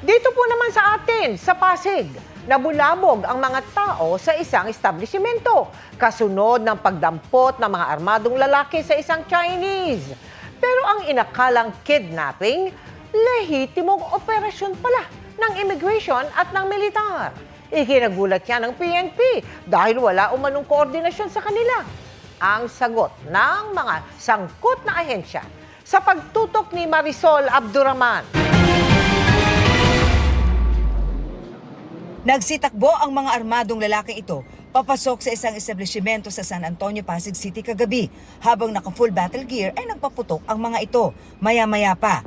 Dito po naman sa atin, sa Pasig, nabulabog ang mga tao sa isang establishmento kasunod ng pagdampot ng mga armadong lalaki sa isang Chinese. Pero ang inakalang kidnapping, lehitimong operasyon pala ng immigration at ng militar. Ikinagulat yan ng PNP dahil wala umanong koordinasyon sa kanila. Ang sagot ng mga sangkot na ahensya sa pagtutok ni Marisol Abduraman. Nagsitakbo ang mga armadong lalaki ito papasok sa isang establishmento sa San Antonio, Pasig City kagabi habang naka-full battle gear ay nagpaputok ang mga ito maya-maya pa.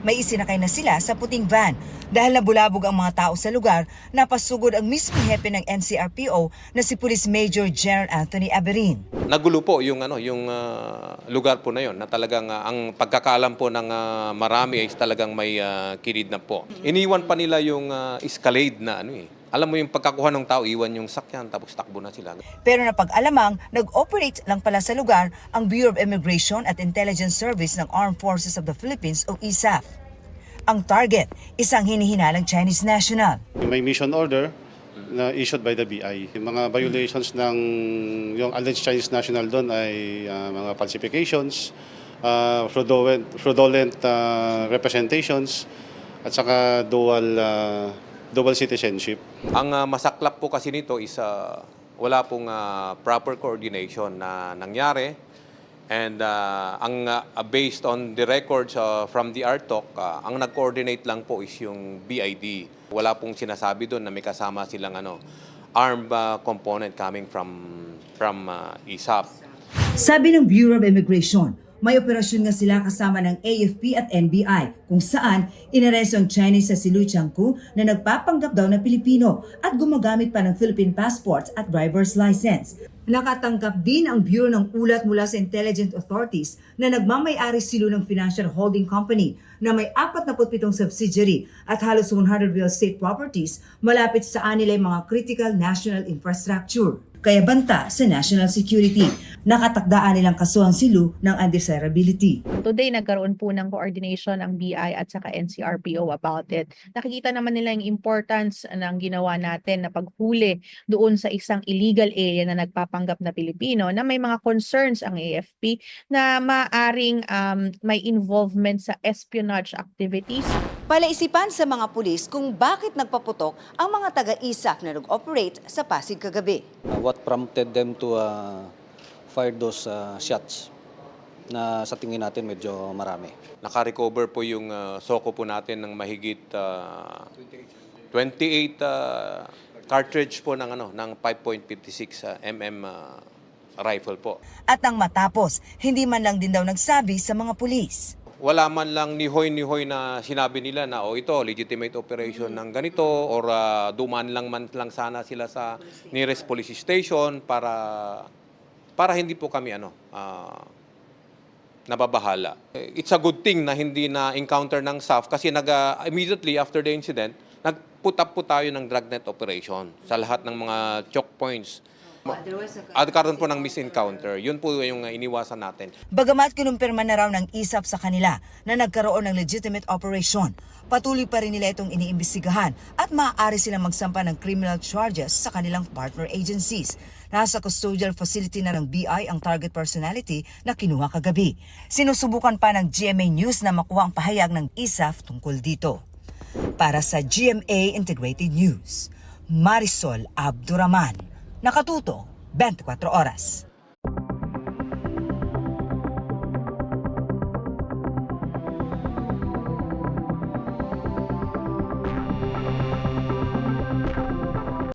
May isinakay na sila sa puting van. Dahil nabulabog ang mga tao sa lugar, napasugod ang mismong hepe ng NCRPO na si Police Major General Anthony Aberin. Nagulo po yung ano, yung ah, lugar po na yon na talagang ah, ang pagkakaalam po ng ah, marami ay talagang may uh, na po. Iniwan pa nila yung ah, escalade na ano eh. Alam mo yung pagkakuha ng tao, iwan yung sakyan tapos takbo na sila. Pero napag-alamang, nag-operate lang pala sa lugar ang Bureau of Immigration at Intelligence Service ng Armed Forces of the Philippines o ISAF. Ang target, isang hinihinalang Chinese national. May mission order na issued by the BI. Yung mga violations ng yung alleged Chinese national doon ay ah, mga falsifications, ah, fraudulent, fraudulent ah, representations, at saka dual ah, dual citizenship. Ang ah, masaklap po kasi nito is ah, wala pong ah, proper coordination na nangyari. And ah, ang ah, based on the records ah, from the RTOC, ah, ang nag-coordinate lang po is yung BID. Wala pong sinasabi doon na may kasama silang ano, armed ah, component coming from from ah, ISAP. Sabi ng Bureau of Immigration, may operasyon nga sila kasama ng AFP at NBI kung saan inaresto ang Chinese sa si Lu Changku na nagpapanggap daw na Pilipino at gumagamit pa ng Philippine passports at driver's license. Nakatanggap din ang Bureau ng ulat mula sa intelligence authorities na nagmamayari silo ng financial holding company na may 47 subsidiary at halos 100 real estate properties malapit sa anilay mga critical national infrastructure. Kaya banta sa national security. Nakatakdaan nilang kasuhan si Lu ng undesirability. Today, nagkaroon po ng coordination ang BI at saka NCRPO about it. Nakikita naman nila yung importance ng ginawa natin na paghuli doon sa isang illegal area na nagpapanggap na Pilipino na may mga concerns ang AFP na maaring um, may involvement sa espionage activities. Palaisipan sa mga pulis kung bakit nagpaputok ang mga taga-ISAF na nag-operate sa Pasig kagabi. Uh, what prompted them to uh, fire those uh, shots na sa tingin natin medyo marami. Naka-recover po yung ah, soko po natin ng mahigit ah, 28 ah, cartridge po ng ano ng 5.56 ah, mm ah, rifle po. At nang matapos, hindi man lang din daw nagsabi sa mga pulis. Wala man lang ni Hoy ni Hoy na sinabi nila na oh ito legitimate operation ng ganito or ah, dumaan lang man lang sana sila sa nearest police station para para hindi po kami ano ah, nababahala. It's a good thing na hindi na encounter ng SAF kasi nag ah, immediately after the incident nagput up po tayo ng dragnet operation sa lahat ng mga choke points. At po ng misencounter. Yun po yung ah, iniwasan natin. Bagamat kinumpirma na raw ng ISAF sa kanila na nagkaroon ng legitimate operation, patuloy pa rin nila itong iniimbestigahan at maaari silang magsampa ng criminal charges sa kanilang partner agencies. Nasa custodial facility na ng BI ang target personality na kinuha kagabi. Sinusubukan pa ng GMA News na makuha ang pahayag ng ISAF tungkol dito. Para sa GMA Integrated News, Marisol Abduraman. Nakatuto, 24 oras.